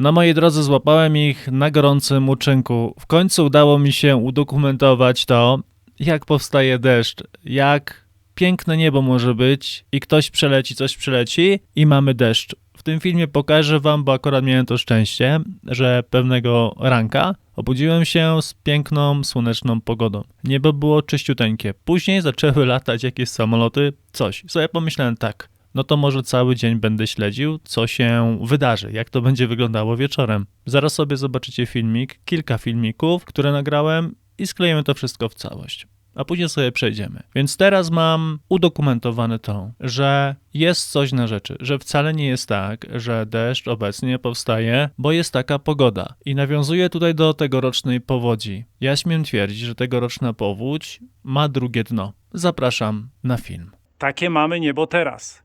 No moi drodzy, złapałem ich na gorącym uczynku. W końcu udało mi się udokumentować to, jak powstaje deszcz, jak piękne niebo może być i ktoś przeleci, coś przeleci i mamy deszcz. W tym filmie pokażę wam, bo akurat miałem to szczęście, że pewnego ranka obudziłem się z piękną, słoneczną pogodą. Niebo było czyściuteńkie. Później zaczęły latać jakieś samoloty, coś. Sobie pomyślałem tak, no to może cały dzień będę śledził, co się wydarzy, jak to będzie wyglądało wieczorem. Zaraz sobie zobaczycie filmik, kilka filmików, które nagrałem i sklejemy to wszystko w całość. A później sobie przejdziemy. Więc teraz mam udokumentowane to, że jest coś na rzeczy, że wcale nie jest tak, że deszcz obecnie powstaje, bo jest taka pogoda. I nawiązuję tutaj do tegorocznej powodzi. Ja śmiem twierdzić, że tegoroczna powódź ma drugie dno. Zapraszam na film. Takie mamy niebo teraz.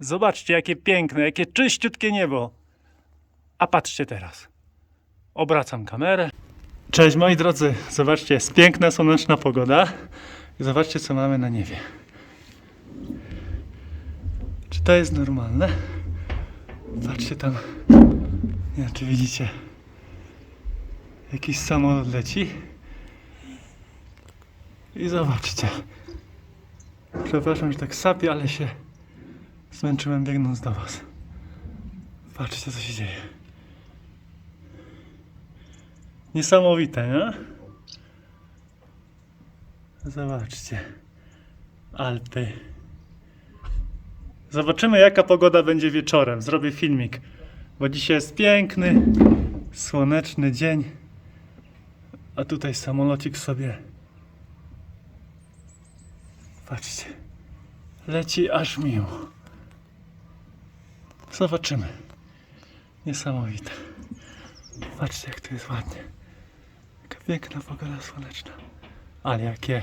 Zobaczcie, jakie piękne, jakie czyściutkie niebo. A patrzcie teraz. Obracam kamerę. Cześć moi drodzy, zobaczcie, jest piękna, słoneczna pogoda. I zobaczcie, co mamy na niebie. Czy to jest normalne? Patrzcie tam. Nie wiem, czy widzicie. Jakiś samolot leci. I zobaczcie. Przepraszam, że tak sapię, ale się zmęczyłem biegnąc do was. Patrzcie, co się dzieje. Niesamowite, nie? Zobaczcie. Alpy. Zobaczymy, jaka pogoda będzie wieczorem. Zrobię filmik, bo dzisiaj jest piękny, słoneczny dzień. A tutaj samolocik sobie. Patrzcie. Leci aż miło. Zobaczymy. Niesamowite. Patrzcie, jak to jest ładnie. Jaka piękna pogoda słoneczna. Ale jakie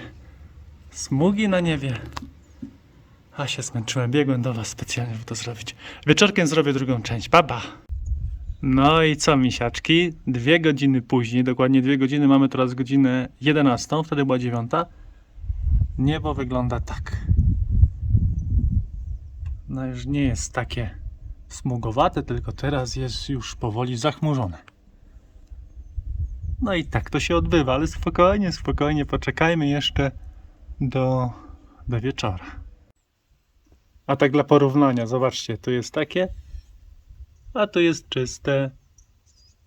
smugi na niebie. A się zmęczyłem. Biegłem do Was specjalnie, żeby to zrobić. Wieczorkiem zrobię drugą część. Baba. No i co, misiaczki? Dwie godziny później, dokładnie dwie godziny, mamy teraz godzinę 11, wtedy była dziewiąta. Niebo wygląda tak. No już nie jest takie smugowate, tylko teraz jest już powoli zachmurzone. No i tak to się odbywa, ale spokojnie, spokojnie, poczekajmy jeszcze do, do wieczora. A tak dla porównania, zobaczcie, tu jest takie, a tu jest czyste,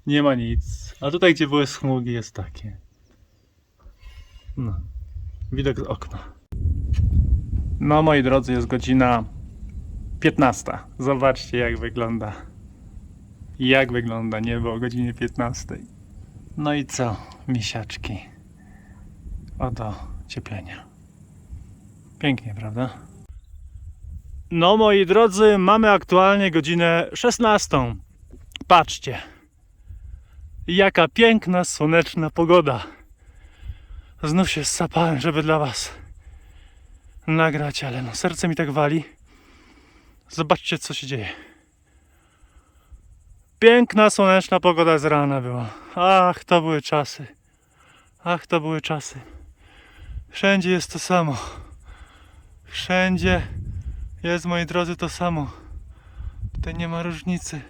nie ma nic. A tutaj, gdzie były smugi, jest takie. No, widok z okna. No, moi drodzy, jest godzina 15. Zobaczcie, jak wygląda. Jak wygląda niebo o godzinie 15. No i co, misiaczki? Oto cieplenia. Pięknie, prawda? No, moi drodzy, mamy aktualnie godzinę 16. Patrzcie. Jaka piękna, słoneczna pogoda. Znów się sapałem, żeby dla Was nagrać, ale no, serce mi tak wali. Zobaczcie, co się dzieje. Piękna, słoneczna pogoda z rana była. Ach, to były czasy. Ach, to były czasy. Wszędzie jest to samo. Wszędzie jest, moi drodzy, to samo. Tutaj nie ma różnicy.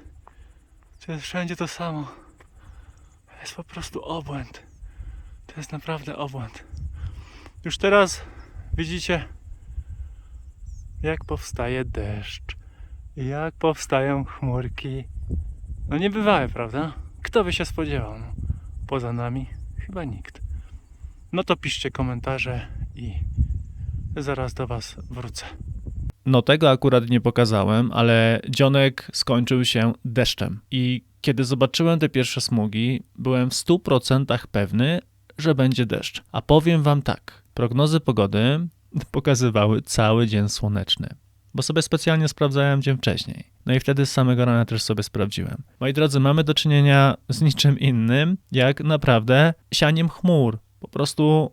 To jest wszędzie to samo. To jest po prostu obłęd. To jest naprawdę obłęd. Już teraz widzicie, jak powstaje deszcz. Jak powstają chmurki. No niebywałe, prawda? Kto by się spodziewał? No, poza nami chyba nikt. No to piszcie komentarze i zaraz do Was wrócę. No tego akurat nie pokazałem, ale dzionek skończył się deszczem. I kiedy zobaczyłem te pierwsze smugi, byłem w 100% pewny, że będzie deszcz. A powiem wam tak, prognozy pogody pokazywały cały dzień słoneczny. Bo sobie specjalnie sprawdzałem dzień wcześniej. No i wtedy z samego rana też sobie sprawdziłem. Moi drodzy, mamy do czynienia z niczym innym, jak naprawdę sianiem chmur. Po prostu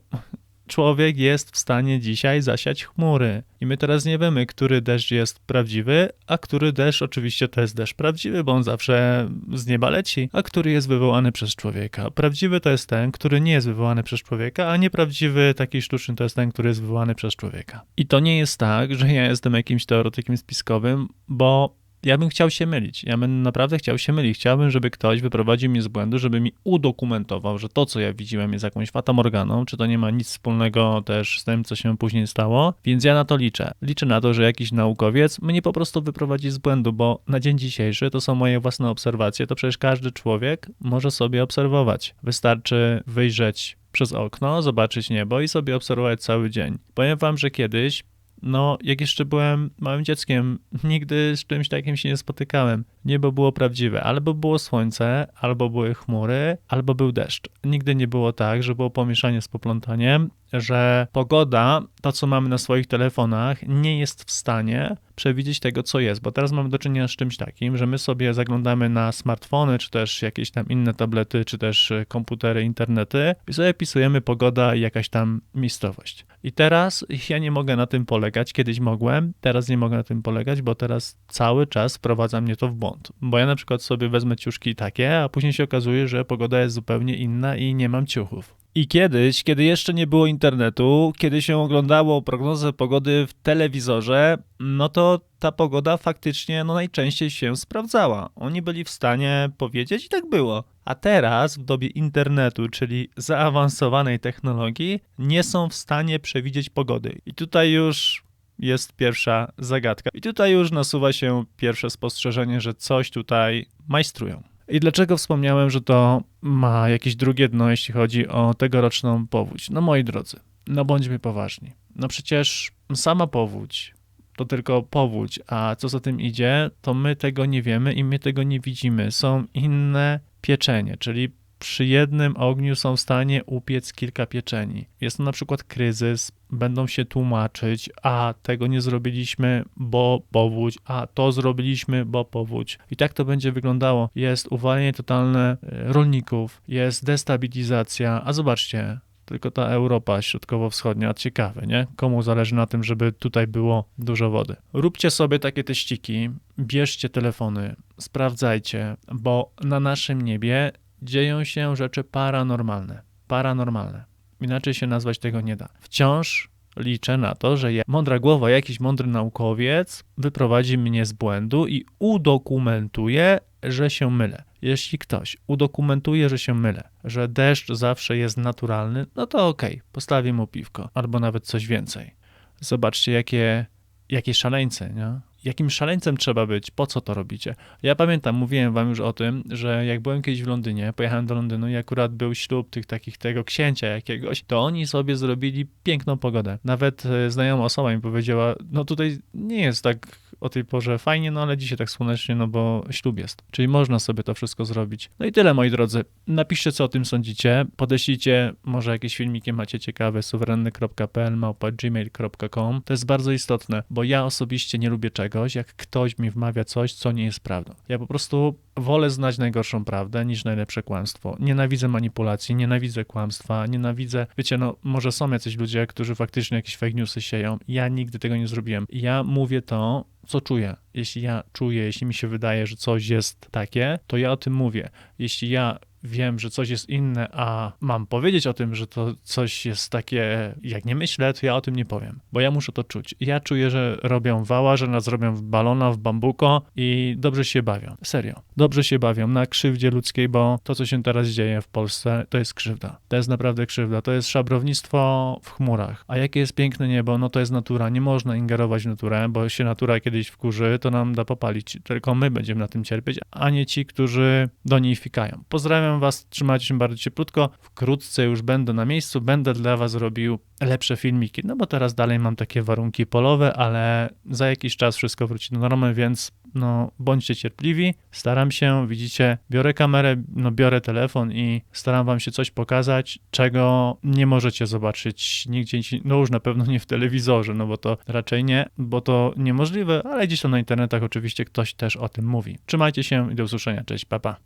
człowiek jest w stanie dzisiaj zasiać chmury. I my teraz nie wiemy, który deszcz jest prawdziwy, a który deszcz oczywiście to jest deszcz prawdziwy, bo on zawsze z nieba leci, a który jest wywołany przez człowieka. Prawdziwy to jest ten, który nie jest wywołany przez człowieka, a nieprawdziwy, taki sztuczny to jest ten, który jest wywołany przez człowieka. I to nie jest tak, że ja jestem jakimś teoretykiem spiskowym, bo ja bym chciał się mylić. Ja bym naprawdę chciał się mylić. Chciałbym, żeby ktoś wyprowadził mnie z błędu, żeby mi udokumentował, że to, co ja widziałem, jest jakąś fatamorganą, czy to nie ma nic wspólnego też z tym, co się później stało. Więc ja na to liczę. Liczę na to, że jakiś naukowiec mnie po prostu wyprowadzi z błędu, bo na dzień dzisiejszy to są moje własne obserwacje. To przecież każdy człowiek może sobie obserwować. Wystarczy wyjrzeć przez okno, zobaczyć niebo i sobie obserwować cały dzień. Powiem wam, że kiedyś no, jak jeszcze byłem małym dzieckiem, nigdy z czymś takim się nie spotykałem. Niebo było prawdziwe. Albo było słońce, albo były chmury, albo był deszcz. Nigdy nie było tak, że było pomieszanie z poplątaniem, że pogoda, to co mamy na swoich telefonach, nie jest w stanie przewidzieć tego, co jest. Bo teraz mamy do czynienia z czymś takim, że my sobie zaglądamy na smartfony, czy też jakieś tam inne tablety, czy też e, komputery, internety i sobie pisujemy pogoda i jakaś tam miejscowość. I teraz ja nie mogę na tym polegać. Kiedyś mogłem, teraz nie mogę na tym polegać, bo teraz cały czas wprowadza mnie to w błąd. Bo ja na przykład sobie wezmę ciuszki takie, a później się okazuje, że pogoda jest zupełnie inna i nie mam ciuchów. I kiedyś, kiedy jeszcze nie było internetu, kiedy się oglądało prognozę pogody w telewizorze, no to ta pogoda faktycznie no najczęściej się sprawdzała. Oni byli w stanie powiedzieć i tak było. A teraz, w dobie internetu, czyli zaawansowanej technologii, nie są w stanie przewidzieć pogody. I tutaj już jest pierwsza zagadka. I tutaj już nasuwa się pierwsze spostrzeżenie, że coś tutaj majstrują. I dlaczego wspomniałem, że to ma jakieś drugie dno, jeśli chodzi o tegoroczną powódź? No moi drodzy, no bądźmy poważni. No przecież sama powódź to tylko powódź, a co za tym idzie, to my tego nie wiemy i my tego nie widzimy. Są inne pieczenie, czyli przy jednym ogniu są w stanie upiec kilka pieczeni. Jest to na przykład kryzys, będą się tłumaczyć, a tego nie zrobiliśmy, bo powódź, a to zrobiliśmy, bo powódź. I tak to będzie wyglądało. Jest uwalenie totalne e, rolników, jest destabilizacja, a zobaczcie, tylko ta Europa środkowo-wschodnia, ciekawe, nie? Komu zależy na tym, żeby tutaj było dużo wody. Róbcie sobie takie teściki, bierzcie telefony, sprawdzajcie, bo na naszym niebie dzieją się rzeczy paranormalne. Paranormalne. Inaczej się nazwać tego nie da. Wciąż liczę na to, że mądra głowa, jakiś mądry naukowiec wyprowadzi mnie z błędu i udokumentuje, że się mylę. Jeśli ktoś udokumentuje, że się mylę, że deszcz zawsze jest naturalny, no to okej, postawię mu piwko albo nawet coś więcej. Zobaczcie, jakie, jakie szaleńce, nie? Jakim szaleńcem trzeba być? Po co to robicie? Ja pamiętam, mówiłem wam już o tym, że jak byłem kiedyś w Londynie, pojechałem do Londynu i akurat był ślub tych takich tego księcia jakiegoś, to oni sobie zrobili piękną pogodę. Nawet e, znajoma osoba mi powiedziała, no tutaj nie jest tak o tej porze fajnie, no ale dzisiaj tak słonecznie, no bo ślub jest. Czyli można sobie to wszystko zrobić. No i tyle, moi drodzy. Napiszcie, co o tym sądzicie. Podeślijcie, może jakieś filmiki macie ciekawe, suwerenny.pl, małpa gmail.com. To jest bardzo istotne, bo ja osobiście nie lubię czegoś, jak ktoś mi wmawia coś, co nie jest prawdą. Ja po prostu wolę znać najgorszą prawdę niż najlepsze kłamstwo. Nienawidzę manipulacji, nienawidzę kłamstwa, nienawidzę, wiecie, no może są jacyś ludzie, którzy faktycznie jakieś fake newsy sieją. Ja nigdy tego nie zrobiłem. Ja mówię to, co czuję. Jeśli ja czuję, jeśli mi się wydaje, że coś jest takie, to ja o tym mówię. Jeśli ja wiem, że coś jest inne, a mam powiedzieć o tym, że to coś jest takie, jak nie myślę, to ja o tym nie powiem, bo ja muszę to czuć. Ja czuję, że robią wała, że nas robią w balona, w bambuko i dobrze się bawią. Serio. Dobrze się bawią na krzywdzie ludzkiej, bo to, co się teraz dzieje w Polsce, to jest krzywda. To jest naprawdę krzywda. To jest szabrownictwo w chmurach. A jakie jest piękne niebo, no to jest natura. Nie można ingerować w naturę, bo się natura kiedyś wkurzy, to nam da popalić. Tylko my będziemy na tym cierpieć, a nie ci, którzy do niej fikają. Pozdrawiam Was, trzymajcie się bardzo cieplutko. Wkrótce już będę na miejscu, będę dla Was robił lepsze filmiki, no bo teraz dalej mam takie warunki polowe, ale za jakiś czas wszystko wróci do normy, więc no bądźcie cierpliwi. Staram się, widzicie, biorę kamerę, no biorę telefon i staram Wam się coś pokazać, czego nie możecie zobaczyć nigdzie, no już na pewno nie w telewizorze, no bo to raczej nie, bo to niemożliwe, ale gdzieś tam na internetach oczywiście ktoś też o tym mówi. Trzymajcie się i do usłyszenia. Cześć, papa.